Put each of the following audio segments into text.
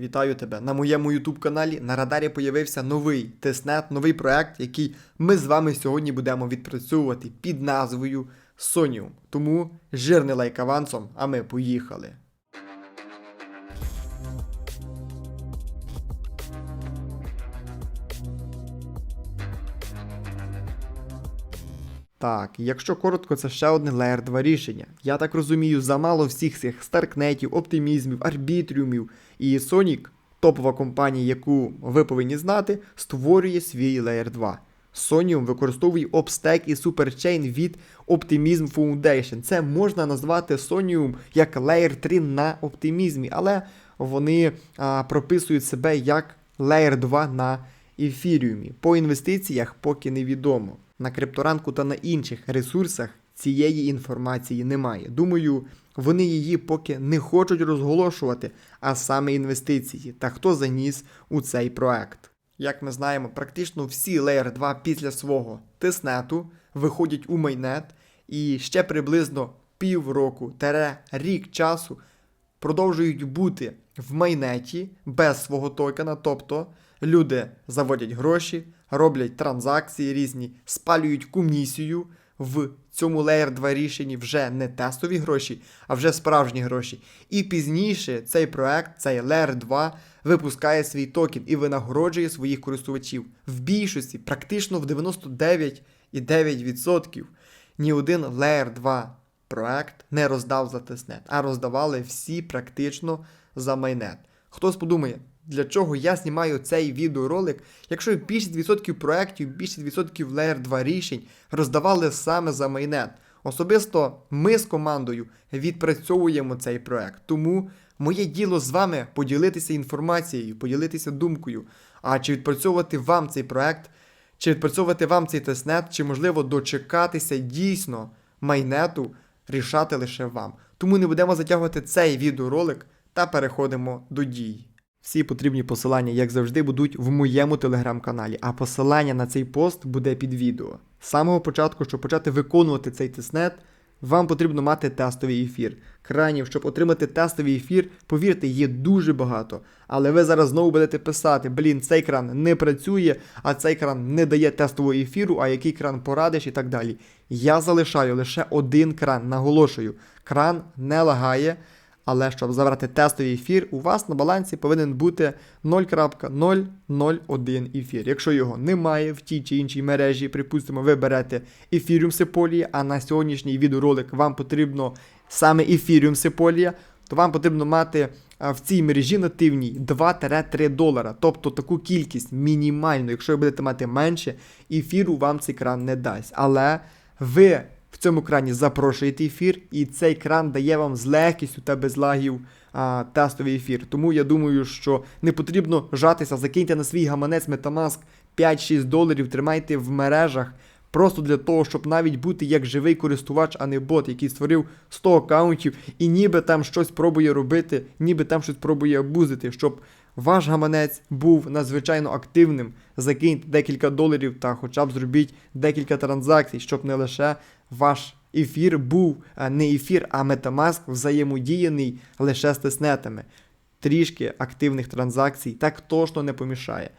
Вітаю тебе! На моєму YouTube каналі на радарі появився новий тестнет, новий проект, який ми з вами сьогодні будемо відпрацьовувати під назвою Sonium. Тому жирний лайк авансом, а ми поїхали. Так, якщо коротко, це ще одне Layer 2 рішення. Я так розумію, замало всіх цих старкнетів, оптимізмів, арбітріумів і Sonic, топова компанія, яку ви повинні знати, створює свій Layer 2. Sonium використовує Obstack і Superchain від Optimism Foundation. Це можна назвати Sonium як Layer 3 на оптимізмі, але вони а, прописують себе як Layer 2 на ефіріумі. По інвестиціях поки невідомо. На крипторанку та на інших ресурсах цієї інформації немає. Думаю, вони її поки не хочуть розголошувати, а саме інвестиції та хто заніс у цей проект. Як ми знаємо, практично всі Layer 2 після свого тиснету виходять у майнет і ще приблизно півроку тере рік часу продовжують бути в майнеті без свого токена, тобто люди заводять гроші, роблять транзакції різні, спалюють комісію в цьому Layer 2 рішенні вже не тестові гроші, а вже справжні гроші. І пізніше цей проект, цей Layer 2, випускає свій токен і винагороджує своїх користувачів. В більшості, практично в 99,9% ні один Layer 2 проект не роздав за тестнет, а роздавали всі практично за майнет. Хтось подумає, для чого я знімаю цей відеоролик, якщо більшість відсотків проєктів, більшість відсотків Layer 2 рішень роздавали саме за майнет. Особисто ми з командою відпрацьовуємо цей проект. Тому моє діло з вами поділитися інформацією, поділитися думкою. А чи відпрацьовувати вам цей проект, чи відпрацьовувати вам цей тестнет, чи можливо дочекатися дійсно майнету, рішати лише вам. Тому не будемо затягувати цей відеоролик та переходимо до дій. Всі потрібні посилання, як завжди, будуть в моєму телеграм-каналі, а посилання на цей пост буде під відео. З самого початку, щоб почати виконувати цей тестнет, вам потрібно мати тестовий ефір. Кранів, щоб отримати тестовий ефір, повірте, є дуже багато. Але ви зараз знову будете писати: блін, цей кран не працює, а цей кран не дає тестового ефіру, а який кран порадиш і так далі. Я залишаю лише один кран, наголошую, кран не лагає. Але щоб забрати тестовий ефір, у вас на балансі повинен бути 0.001 ефір. Якщо його немає в тій чи іншій мережі, припустимо, ви берете ефіріум Сеполія, а на сьогоднішній відеоролик вам потрібно саме ефіріум Сеполія, то вам потрібно мати в цій мережі нативній 2-3 долара. Тобто таку кількість мінімальну. Якщо ви будете мати менше, ефіру вам цей кран не дасть. Але ви цьому крані запрошуєте ефір, і цей кран дає вам з легкістю та без лагів а, тестовий ефір. Тому я думаю, що не потрібно жатися, закиньте на свій гаманець Metamask 5-6 доларів, тримайте в мережах. Просто для того, щоб навіть бути як живий користувач, а не бот, який створив 100 аккаунтів і ніби там щось пробує робити, ніби там щось пробує абузити, щоб ваш гаманець був надзвичайно активним. Закиньте декілька доларів та хоча б зробіть декілька транзакцій, щоб не лише ваш ефір був не ефір, а Metamask взаємодіяний лише з тиснетами. Трішки активних транзакцій так точно не помішає.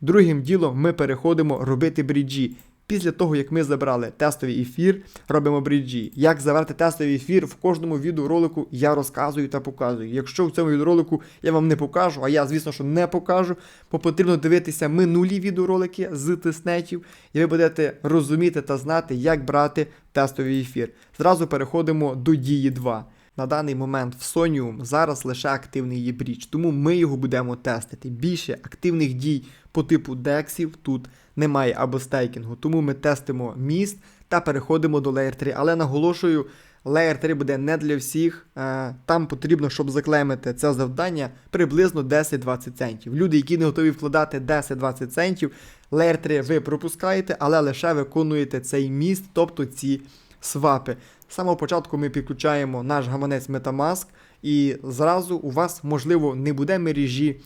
Другим ділом ми переходимо робити бріджі. Після того, як ми забрали тестовий ефір, робимо бріджі. Як забрати тестовий ефір в кожному відеоролику я розказую та показую. Якщо в цьому відеоролику я вам не покажу, а я, звісно, що не покажу, бо потрібно дивитися минулі відеоролики з тиснетів, і ви будете розуміти та знати, як брати тестовий ефір. Зразу переходимо до дії 2. На даний момент в Sonium зараз лише активний є бріч, тому ми його будемо тестити. Більше активних дій по типу дексів тут немає або стейкінгу, тому ми тестимо міст та переходимо до Layer 3. Але наголошую, Layer 3 буде не для всіх. Е, там потрібно, щоб заклеймити це завдання, приблизно 10-20 центів. Люди, які не готові вкладати 10-20 центів, Layer 3 ви пропускаєте, але лише виконуєте цей міст, тобто ці свапи. З самого початку ми підключаємо наш гаманець Metamask, і зразу у вас, можливо, не буде мережі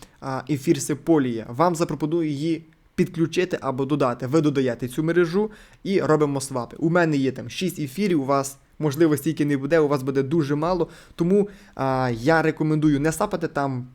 ефір Сеполія. Вам запропоную її підключити або додати. Ви додаєте цю мережу і робимо свапи. У мене є там 6 ефірів, у вас. Можливо, стільки не буде, у вас буде дуже мало. Тому а, я рекомендую не сапати там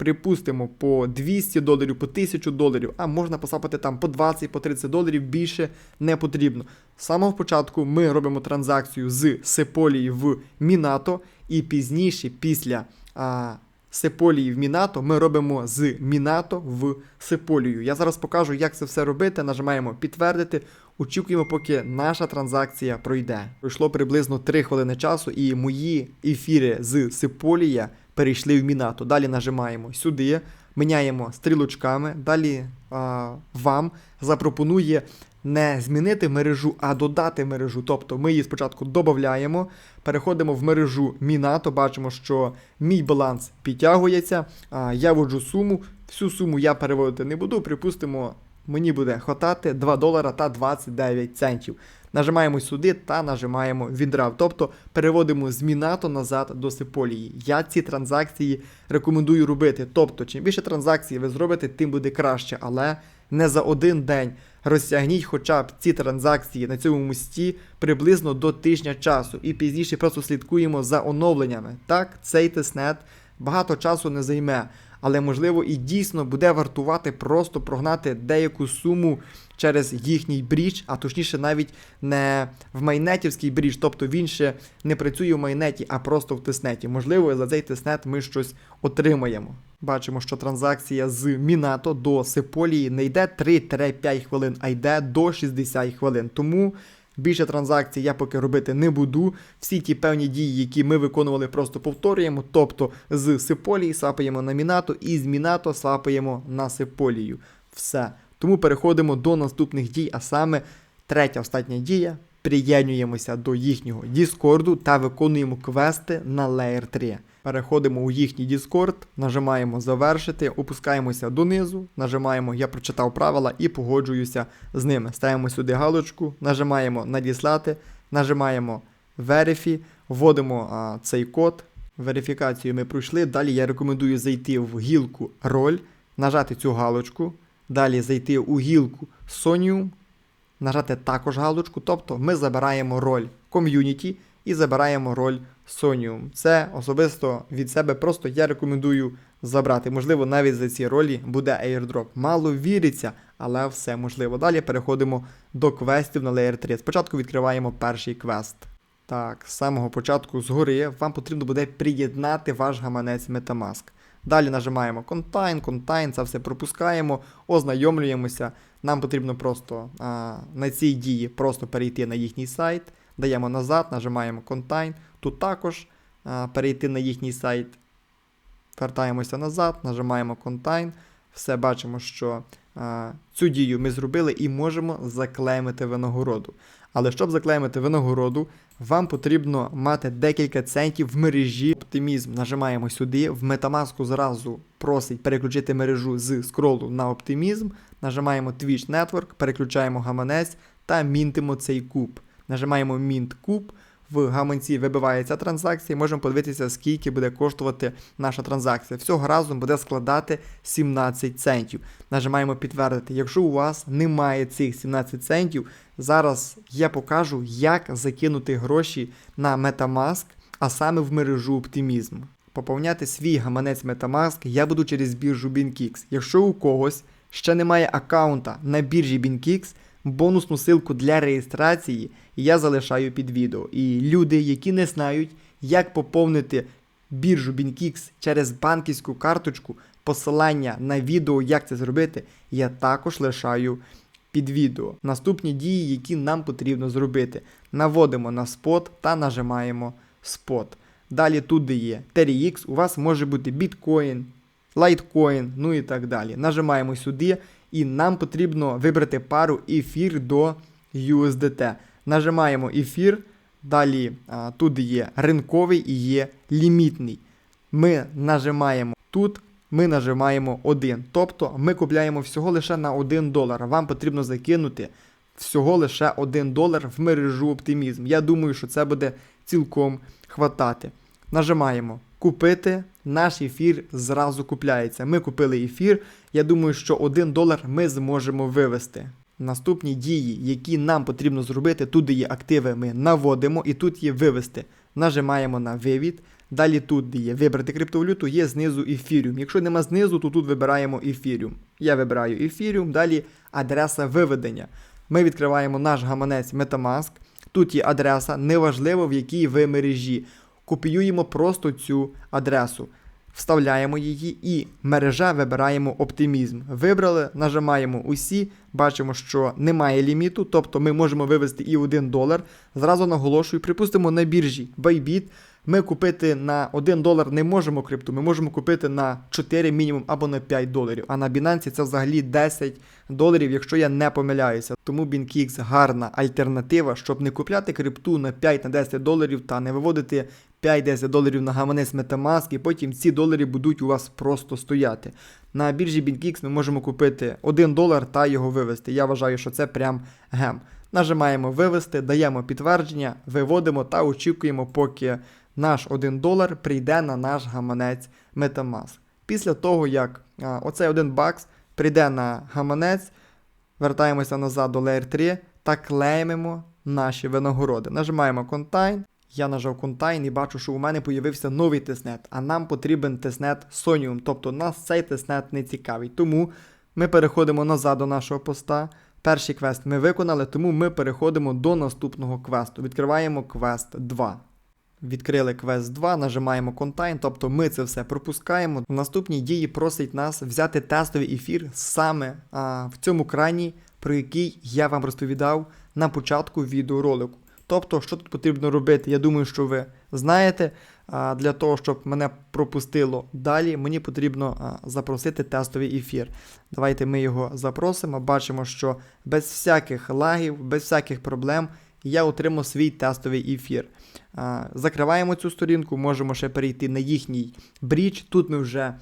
припустимо, по 200 доларів, по 1000 доларів, а можна посапати там по 20, по 30 доларів, більше не потрібно. З самого початку ми робимо транзакцію з Сеполії в Мінато, і пізніше, після а, Сеполії в Мінато, ми робимо з Мінато в Сеполію. Я зараз покажу, як це все робити. Нажимаємо підтвердити. Очікуємо, поки наша транзакція пройде. Пройшло приблизно 3 хвилини часу, і мої ефіри з Сеполія перейшли в Мінато. Далі нажимаємо сюди, міняємо стрілочками. Далі а, вам запропонує не змінити мережу, а додати мережу. Тобто ми її спочатку додаємо, переходимо в мережу Мінато, бачимо, що мій баланс підтягується. А, я вводжу суму. Всю суму я переводити не буду. Припустимо, мені буде хватати 2 долара та 29 центів. Нажимаємо сюди та нажимаємо відрав. Тобто переводимо з Мінато назад до Сеполії. Я ці транзакції рекомендую робити. Тобто, чим більше транзакцій ви зробите, тим буде краще, але не за один день. Розтягніть хоча б ці транзакції на цьому мості приблизно до тижня часу, і пізніше просто слідкуємо за оновленнями. Так, цей тестнет багато часу не займе, але можливо і дійсно буде вартувати просто прогнати деяку суму через їхній бріч, а точніше навіть не в майнетівський бріч, тобто він ще не працює в майнеті, а просто в тестнеті. Можливо, за цей тестнет ми щось отримаємо. Бачимо, що транзакція з Мінато до Сеполії не йде 3-5 хвилин, а йде до 60 хвилин. Тому більше транзакцій я поки робити не буду. Всі ті певні дії, які ми виконували, просто повторюємо. Тобто з Сеполії сапаємо на Мінато і з Мінато сапаємо на Сеполію. Все. Тому переходимо до наступних дій, а саме третя остання дія. Приєднуємося до їхнього Діскорду та виконуємо квести на Layer 3. Переходимо у їхній Discord, нажимаємо завершити, опускаємося донизу, нажимаємо Я прочитав правила і погоджуюся з ними. Ставимо сюди галочку, нажимаємо Надіслати, нажимаємо Verify, вводимо а, цей код. Верифікацію ми пройшли. Далі я рекомендую зайти в гілку роль, нажати цю галочку, далі зайти у гілку Sonium, нажати також галочку, тобто ми забираємо роль ком'юніті і забираємо роль Sonium. Це особисто від себе просто я рекомендую забрати. Можливо, навіть за ці ролі буде airdrop. Мало віриться, але все можливо. Далі переходимо до квестів на Layer 3. Спочатку відкриваємо перший квест. Так, з самого початку згори вам потрібно буде приєднати ваш гаманець Metamask. Далі нажимаємо Contain, Contain, це все пропускаємо, ознайомлюємося. Нам потрібно просто а, на цій дії просто перейти на їхній сайт, даємо назад, нажимаємо Contain. Тут також а, перейти на їхній сайт, вертаємося назад, нажимаємо Contain. Все бачимо, що а, цю дію ми зробили і можемо заклеймити винагороду. Але щоб заклеймити винагороду, вам потрібно мати декілька центів в мережі оптимізм. Нажимаємо сюди. В Metamask зразу просить переключити мережу з скролу на оптимізм. Нажимаємо Twitch Network, переключаємо гаманець та мінтимо цей куб. Нажимаємо Mint куб. В гаманці вибивається транзакція, можемо подивитися, скільки буде коштувати наша транзакція. Всього разом буде складати 17 центів. Нажимаємо підтвердити. Якщо у вас немає цих 17 центів, зараз я покажу, як закинути гроші на Metamask, а саме в мережу Optimism. Поповняти свій гаманець Metamask я буду через біржу BinKix. Якщо у когось ще немає аккаунта на біржі BinKix, бонусну ссылку для реєстрації я залишаю під відео. І люди, які не знають, як поповнити біржу BinKix через банківську карточку, посилання на відео, як це зробити, я також лишаю під відео. Наступні дії, які нам потрібно зробити. Наводимо на спот та нажимаємо спот. Далі тут, є TRX, у вас може бути біткоін, лайткоін, ну і так далі. Нажимаємо сюди, і нам потрібно вибрати пару ефір до USDT. Нажимаємо ефір. Далі а, тут є ринковий і є лімітний. Ми нажимаємо тут, ми нажимаємо 1. Тобто ми купляємо всього лише на 1 долар. Вам потрібно закинути всього лише 1 долар в мережу оптимізм. Я думаю, що це буде цілком хватати. Нажимаємо купити. Наш ефір зразу купляється. Ми купили ефір. Я думаю, що 1 долар ми зможемо вивести. Наступні дії, які нам потрібно зробити, тут є активи, ми наводимо і тут є вивести. Нажимаємо на вивід. Далі тут є вибрати криптовалюту, є знизу ефіріум. Якщо нема знизу, то тут вибираємо ефіріум. Я вибираю ефіріум, далі адреса виведення. Ми відкриваємо наш гаманець Metamask. Тут є адреса, неважливо в якій ви мережі. Копіюємо просто цю адресу, вставляємо її і мережа вибираємо оптимізм. Вибрали, нажимаємо усі, бачимо, що немає ліміту, тобто ми можемо вивести і 1 долар. Зразу наголошую, припустимо, на біржі Bybit ми купити на 1 долар не можемо крипту, ми можемо купити на 4 мінімум або на 5 доларів. А на Binance це взагалі 10 доларів, якщо я не помиляюся. Тому BinkX гарна альтернатива, щоб не купляти крипту на 5-10 доларів та не виводити 5-10 доларів на гаманець Metamask, і потім ці долари будуть у вас просто стояти. На біржі BinkX ми можемо купити 1 долар та його вивести. Я вважаю, що це прям гем. Нажимаємо вивести, даємо підтвердження, виводимо та очікуємо, поки наш 1 долар прийде на наш гаманець Metamask. Після того, як а, оцей 1 бакс прийде на гаманець, вертаємося назад до Layer 3 та клеймимо наші винагороди. Нажимаємо Contain. Я нажав Contain і бачу, що у мене появився новий тестнет, а нам потрібен тестнет Sonium, тобто нас цей тестнет не цікавий. Тому ми переходимо назад до нашого поста. Перший квест ми виконали, тому ми переходимо до наступного квесту. Відкриваємо квест 2. Відкрили квест 2, нажимаємо Contain, тобто ми це все пропускаємо. В наступній дії просить нас взяти тестовий ефір саме а, в цьому крані, про який я вам розповідав на початку відеоролику. Тобто, що тут потрібно робити, я думаю, що ви знаєте. Для того, щоб мене пропустило далі, мені потрібно запросити тестовий ефір. Давайте ми його запросимо. Бачимо, що без всяких лагів, без всяких проблем я отримав свій тестовий ефір. Закриваємо цю сторінку, можемо ще перейти на їхній бріч. Тут ми вже,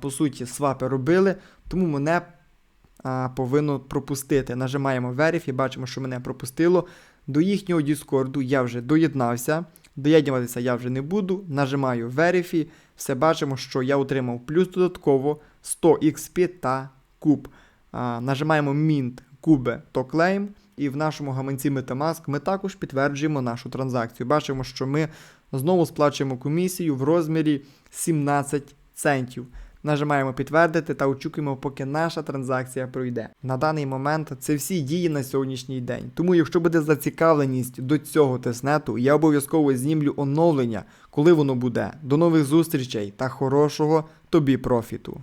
по суті, свапи робили, тому мене повинно пропустити. Нажимаємо Verify, бачимо, що мене пропустило. До їхнього Діскорду я вже доєднався. Доєднуватися я вже не буду. Нажимаю Verify. Все бачимо, що я отримав плюс додатково 100 XP та куб. А, нажимаємо Mint Кубе то Claim. І в нашому гаманці Metamask ми також підтверджуємо нашу транзакцію. Бачимо, що ми знову сплачуємо комісію в розмірі 17 центів. Нажимаємо підтвердити та очікуємо, поки наша транзакція пройде. На даний момент це всі дії на сьогоднішній день. Тому, якщо буде зацікавленість до цього тестнету, я обов'язково знімлю оновлення, коли воно буде. До нових зустрічей та хорошого тобі профіту!